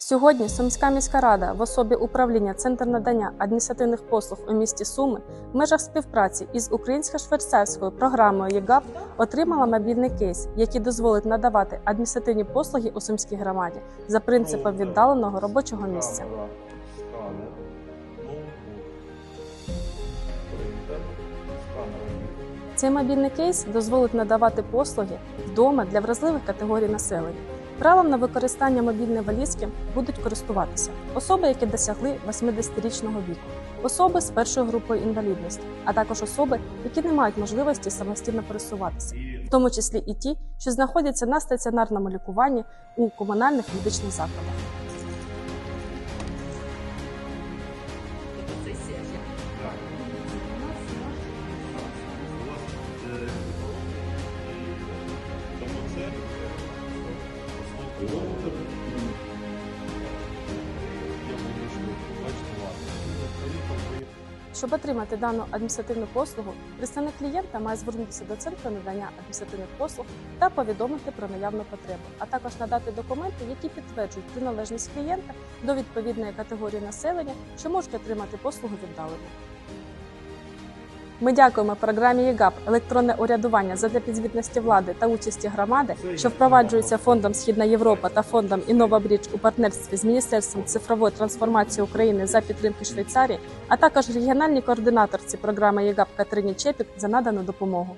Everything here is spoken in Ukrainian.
Сьогодні Сумська міська рада в особі управління Центр надання адміністративних послуг у місті Суми в межах співпраці із українсько-швейцарською програмою ЄГАП отримала мобільний кейс, який дозволить надавати адміністративні послуги у Сумській громаді за принципом віддаленого робочого місця. Цей мобільний кейс дозволить надавати послуги вдома для вразливих категорій населення. Правом на використання мобільної валізки будуть користуватися особи, які досягли 80-річного віку, особи з першою групою інвалідності, а також особи, які не мають можливості самостійно пересуватися, в тому числі і ті, що знаходяться на стаціонарному лікуванні у комунальних медичних закладах. Щоб отримати дану адміністративну послугу, представник клієнта має звернутися до центру надання адміністративних послуг та повідомити про наявну потребу, а також надати документи, які підтверджують приналежність клієнта до відповідної категорії населення, що можуть отримати послугу віддалено. Ми дякуємо програмі ЄГАП електронне урядування задля підзвітності влади та участі громади, що впроваджується фондом Східна Європа та фондом Інновабрідж у партнерстві з Міністерством цифрової трансформації України за підтримки Швейцарії, а також регіональній координаторці програми ЄГАП Катерині Чепік за надану допомогу.